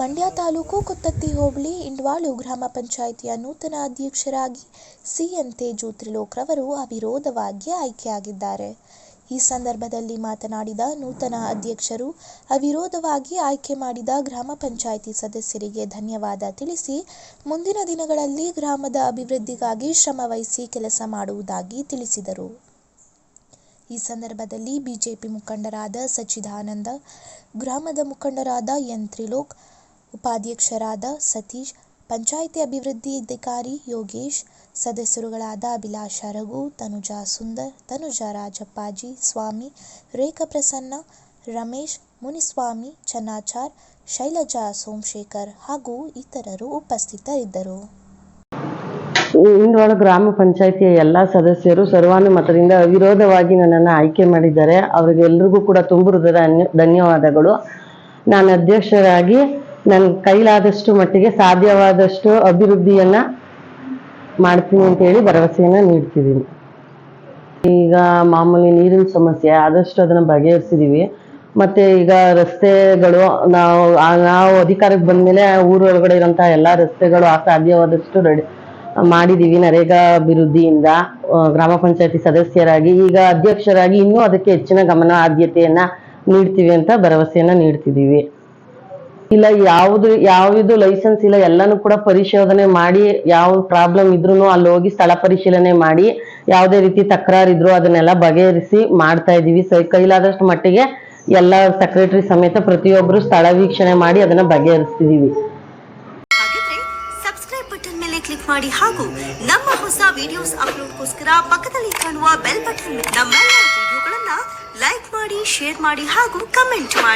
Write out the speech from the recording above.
ಮಂಡ್ಯ ತಾಲೂಕು ಕುತ್ತತ್ತಿ ಹೋಬಳಿ, ಇಂಡ್ವಾಳು ಗ್ರಾಮ ಪಂಚಾಯಿತಿಯ ನೂತನ ಅಧ್ಯಕ್ಷರಾಗಿ ಸಿಎನ್ ತೇಜು ತ್ರಿಲೋಕ್ರವರು ಅವಿರೋಧವಾಗಿ ಆಯ್ಕೆಯಾಗಿದ್ದಾರೆ. ಈ ಸಂದರ್ಭದಲ್ಲಿ ಮಾತನಾಡಿದ ನೂತನ ಅಧ್ಯಕ್ಷರು, ಅವಿರೋಧವಾಗಿ ಆಯ್ಕೆ ಮಾಡಿದ ಗ್ರಾಮ ಪಂಚಾಯಿತಿ ಸದಸ್ಯರಿಗೆ ಧನ್ಯವಾದ ತಿಳಿಸಿ, ಮುಂದಿನ ದಿನಗಳಲ್ಲಿ ಗ್ರಾಮದ ಅಭಿವೃದ್ಧಿಗಾಗಿ ಶ್ರಮವಹಿಸಿ ಕೆಲಸ ಮಾಡುವುದಾಗಿ ತಿಳಿಸಿದರು. ಈ ಸಂದರ್ಭದಲ್ಲಿ ಬಿಜೆಪಿ ಮುಖಂಡರಾದ ಸಚ್ಚಿದಾನಂದ, ಗ್ರಾಮದ ಮುಖಂಡರಾದ ಎನ್ ತ್ರಿಲೋಕ್ ಉಪಾಧ್ಯಕ್ಷರಾದ ಸತೀಶ್, ಪಂಚಾಯಿತಿ ಅಭಿವೃದ್ಧಿ ಅಧಿಕಾರಿ ಯೋಗೇಶ್, ಸದಸ್ಯರುಗಳಾದ ಅಭಿಲಾಷ ರಘು, ತನುಜಾ ಸುಂದರ್, ತನುಜಾ ರಾಜಪ್ಪಾಜಿ, ಸ್ವಾಮಿ ರೇಖಾ ಪ್ರಸನ್ನ ರಮೇಶ್, ಮುನಿಸ್ವಾಮಿ, ಚನ್ನಾಚಾರ್, ಶೈಲಜಾ ಸೋಮಶೇಖರ್ ಹಾಗೂ ಇತರರು ಉಪಸ್ಥಿತರಿದ್ದರು. ಇಂಡೋಳ ಗ್ರಾಮ ಪಂಚಾಯಿತಿಯ ಎಲ್ಲ ಸದಸ್ಯರು ಸರ್ವಾನುಮತದಿಂದ ಅವಿರೋಧವಾಗಿ ನನ್ನನ್ನು ಆಯ್ಕೆ ಮಾಡಿದ್ದಾರೆ. ಅವರಿಗೆಲ್ಲರಿಗೂ ಕೂಡ ತುಂಬ ಹೃದಯದ ಧನ್ಯವಾದಗಳು. ನಾನು ಅಧ್ಯಕ್ಷರಾಗಿ ನನ್ನ ಕೈಲಾದಷ್ಟು ಮಟ್ಟಿಗೆ ಸಾಧ್ಯವಾದಷ್ಟು ಅಭಿವೃದ್ಧಿಯನ್ನ ಮಾಡ್ತೀನಿ ಅಂತ ಹೇಳಿ ಭರವಸೆಯನ್ನ ನೀಡ್ತಿದ್ದೀನಿ. ಈಗ ಮಾಮೂಲಿ ನೀರಿನ ಸಮಸ್ಯೆ, ಆದಷ್ಟು ಅದನ್ನ ಬಗೆಹರಿಸಿದೀವಿ. ಮತ್ತೆ ಈಗ ರಸ್ತೆಗಳು, ನಾವು ನಾವು ಅಧಿಕಾರಕ್ಕೆ ಬಂದ್ಮೇಲೆ ಊರೊಳಗಡೆ ಇರೋಂಥ ಎಲ್ಲಾ ರಸ್ತೆಗಳು ಸಾಧ್ಯವಾದಷ್ಟು ರೆಡಿ, ಮಾಡಿದೀವಿ ನರೇಗಾ ಅಭಿವೃದ್ಧಿಯಿಂದ. ಗ್ರಾಮ ಪಂಚಾಯತಿ ಸದಸ್ಯರಾಗಿ, ಈಗ ಅಧ್ಯಕ್ಷರಾಗಿ ಇನ್ನೂ ಅದಕ್ಕೆ ಹೆಚ್ಚಿನ ಗಮನ, ಆದ್ಯತೆಯನ್ನ ನೀಡ್ತೀವಿ ಅಂತ ಭರವಸೆಯನ್ನ ನೀಡ್ತಿದೀವಿ. ಇಲ್ಲ, ಯಾವುದು ಯಾವುದು ಲೈಸೆನ್ಸ್ ಇಲ್ಲ, ಎಲ್ಲಾನು ಕೂಡ ಪರಿಶೋಧನೆ ಮಾಡಿ ಯಾವ ಪ್ರಾಬ್ಲಮ್ ಇದ್ರು ಅಲ್ಲಿ ಹೋಗಿ ಸ್ಥಳ ಪರಿಶೀಲನೆ ಮಾಡಿ, ಯಾವುದೇ ರೀತಿ ತಕರಾರಿದ್ರು ಅದನ್ನೆಲ್ಲ ಬಗೆಹರಿಸಿ ಮಾಡ್ತಾ ಇದೀವಿ ಸ, ಕೈಲಾದಷ್ಟು ಮಟ್ಟಿಗೆ ಎಲ್ಲ ಸೆಕ್ರೆಟರಿ ಸಮೇತ ಪ್ರತಿಯೊಬ್ಬರು ಸ್ಥಳ ವೀಕ್ಷಣೆ ಮಾಡಿ ಅದನ್ನ ಬಗೆಹರಿಸ್ತಿದೀವಿ. ಕ್ಲಿಕ್ ಮಾಡಿ ಹಾಗೂ ನಮ್ಮ ಹೊಸ ವಿಡಿಯೋಸ್ ಅಪ್ಲೋಡ್ಗೋಸ್ಕರ ಪಕ್ಕದಲ್ಲಿ ಕಾಣುವ ಬೆಲ್ ಬಟನ್ ನಮ್ಮೆಲ್ಲ ವಿಡಿಯೋಗಳನ್ನ ಲೈಕ್ ಮಾಡಿ ಶೇರ್ ಮಾಡಿ ಹಾಗೂ ಕಮೆಂಟ್ ಮಾಡಿ.